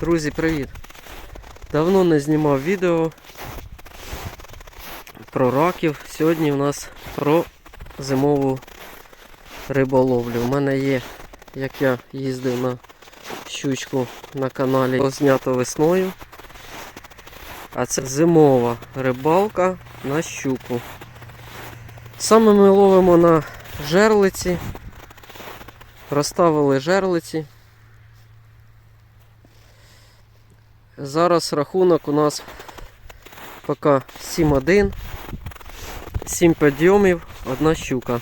Друзі, привіт! Давно не знімав відео про раків. Сьогодні у нас про зимову риболовлю. У мене є, як я їздив на щучку на каналі, знято весною. А це зимова рибалка на щуку. Саме ми ловимо на жерлиці. Розставили жерлиці. Зараз рахунок у нас поки 7-1. 7 підйомів, одна щука.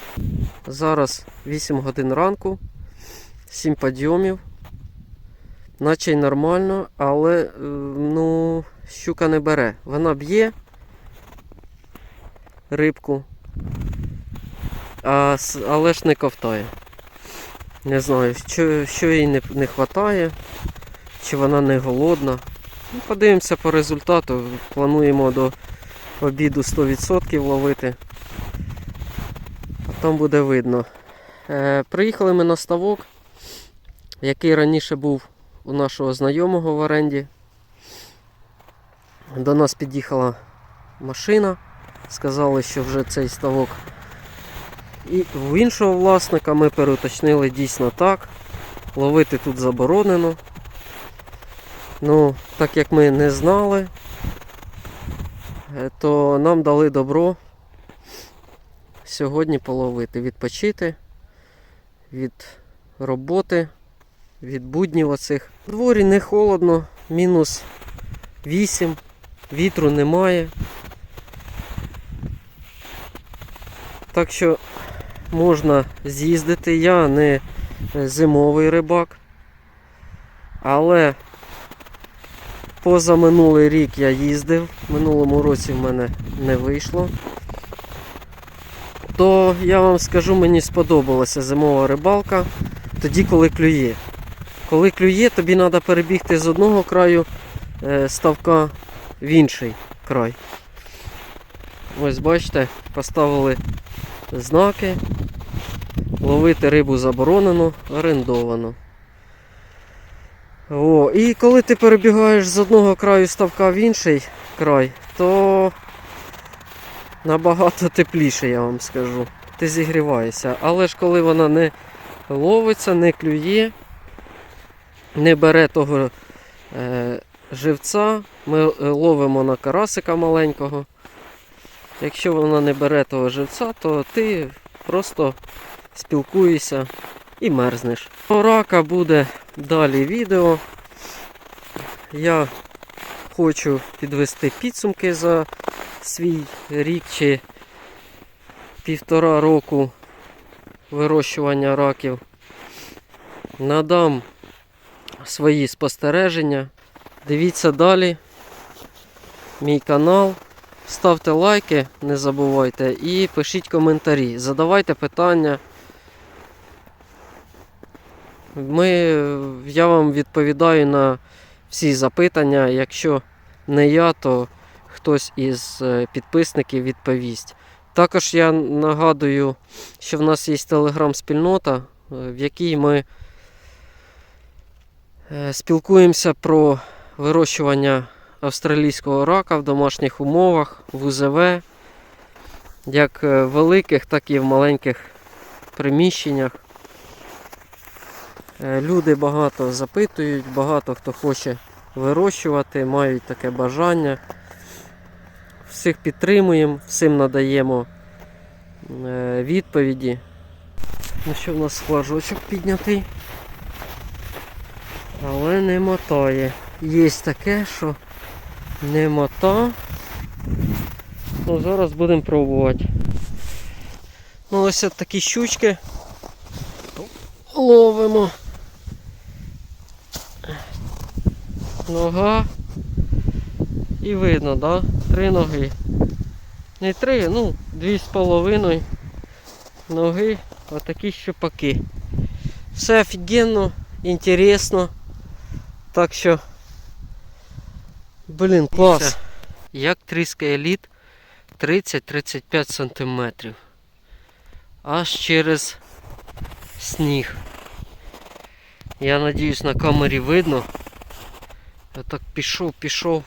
Зараз 8 годин ранку, 7 підйомів. Наче й нормально, але е, ну, щука не бере. Вона б'є рибку, а, але ж не ковтає. Не знаю, що, що їй не, не вистачає, чи вона не голодна. Ну, подивимося по результату. Плануємо до обіду 100% ловити. А там буде видно. Е, приїхали ми на ставок, який раніше був у нашого знайомого в оренді. До нас під'їхала машина. Сказали, що вже цей ставок. І в іншого власника ми переуточнили дійсно так. Ловити тут заборонено. Ну, так як ми не знали, е, то нам дали добро сьогодні половити, відпочити від роботи, від буднів оцих. В дворі не холодно, мінус 8, вітру немає. Так що можна з'їздити. Я не е, зимовий рибак. Але поза минулий рік я їздив. Минулому році в мене не вийшло. То я вам скажу, мені сподобалася зимова рибалка тоді, коли клює. Коли клює, тобі треба перебігти з одного краю е, ставка в інший край. Ось бачите, поставили знаки. Ловити рибу заборонено, орендовано. О, і коли ти перебігаєш з одного краю ставка в інший край, то набагато тепліше, я вам скажу. Ти зігріваєшся. Але ж коли вона не ловиться, не клює, не бере того е, живця, ми е, ловимо на карасика маленького. Якщо вона не бере того живця, то ти просто спілкуєшся і мерзнеш. Про рака буде далі відео. Я хочу підвести підсумки за свій рік чи півтора року вирощування раків. Надам свої спостереження. Дивіться далі мій канал. Ставте лайки, не забувайте, і пишіть коментарі, задавайте питання. Ми, я вам відповідаю на всі запитання. Якщо не я, то хтось із е, підписників відповість. Також я нагадую, що в нас є телеграм-спільнота, е, в якій ми е, спілкуємося про вирощування австралійського рака в домашніх умовах, в УЗВ, як в великих, так і в маленьких приміщеннях. Е, Люди багато запитують, багато хто хоче вирощувати, мають таке бажання. Всіх підтримуємо, всім надаємо е, відповіді. Ну що в нас флажочок піднятий, але не мотає. Є таке, що не мота. Ну, зараз будемо пробувати. Ну, ось такі щучки ловимо. Нога. І видно, да? Три ноги. Не три, ну, дві з половиною ноги. Отакі щупаки. Все офігенно, інтересно. Так що. Блін, клас. Як тріскає лід 30-35 см. Аж через сніг. Я надіюсь на камері видно. Я так пішов, пішов.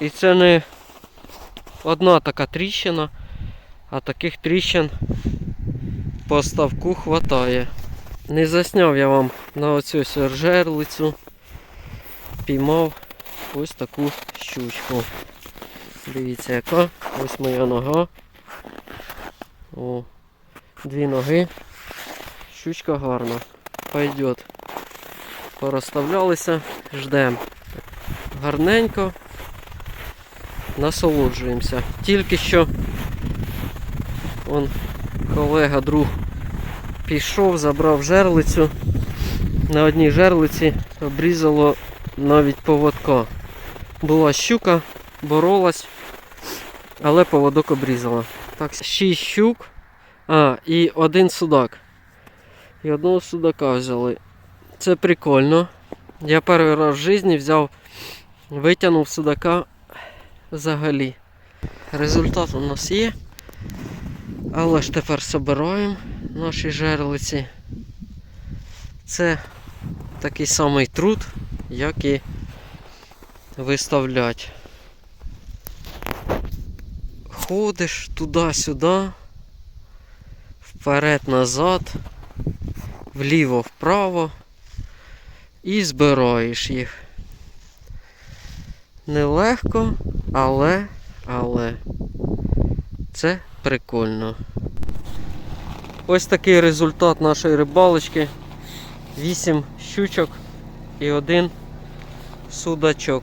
І це не одна така тріщина, а таких тріщин по ставку хватає. Не засняв я вам на оцю сержерлицю. Піймав ось таку щучку. Дивіться яка. Ось моя нога. О, дві ноги. Щучка гарна. Пойдет. Порозставлялися, ждемо. Гарненько. Насолоджуємося. Тільки що он колега, друг пішов, забрав жерлицю. На одній жерлиці обрізало навіть поводка. Була щука, боролась, але поводок обрізала. Так, шість щук. А, і один судак. І одного судака взяли. Це прикольно. Я перший раз в житті взяв, витягнув судака взагалі. Результат у нас є. Але ж тепер збираємо наші жерлиці. Це такий самий труд, як і виставлять. Ходиш туди-сюди, вперед-назад, вліво-вправо і збираєш їх. Нелегко, але, але це прикольно. Ось такий результат нашої рибалочки. 8 щучок і один судачок.